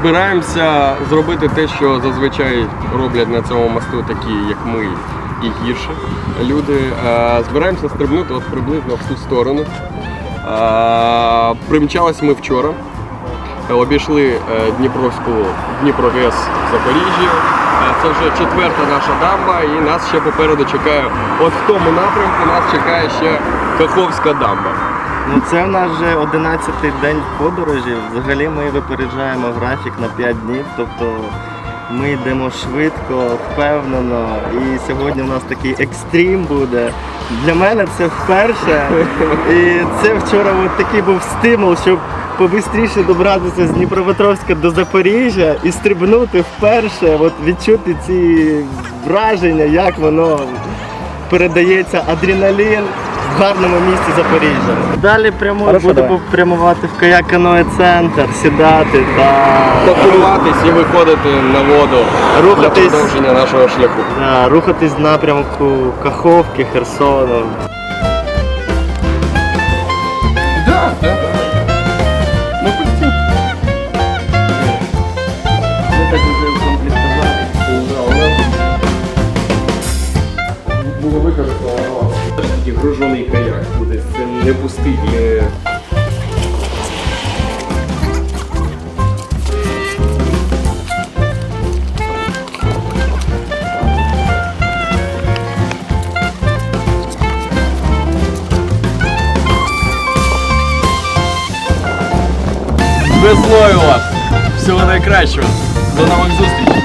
збираємося зробити те, що зазвичай роблять на цьому мосту такі, як ми, і гірше люди. Е, Збираємося стрибнути от приблизно в ту сторону. Е, Примчались ми вчора. Обійшли е, Дніпровську Дніпровес Запоріжжя. Е, Це вже четверта наша дамба, і нас ще попереду чекає. От в тому напрямку нас чекає ще Каховська дамба. Ну це в нас вже 11-й день подорожі. Взагалі ми випереджаємо графік на 5 днів. Тобто ми йдемо швидко, впевнено. І сьогодні у нас такий екстрім буде. Для мене це вперше. І це вчора от такий був стимул, щоб побистріше добратися з Дніпропетровська до Запоріжжя і стрибнути вперше, от відчути ці враження, як воно передається адреналін в гарному місті Запоріжжя. Далі прямо Хорошо, будемо давай. прямувати в каяк-каное центр, сідати та Покриватись і виходити на воду для Рухатись. продовження нашого шляху. да, рухатись в напрямку Каховки, Херсону. Було використано все ж таки гружений каяк. Буде це не пустий, не. Весною вас! Всього найкращого! До нових зустрічей!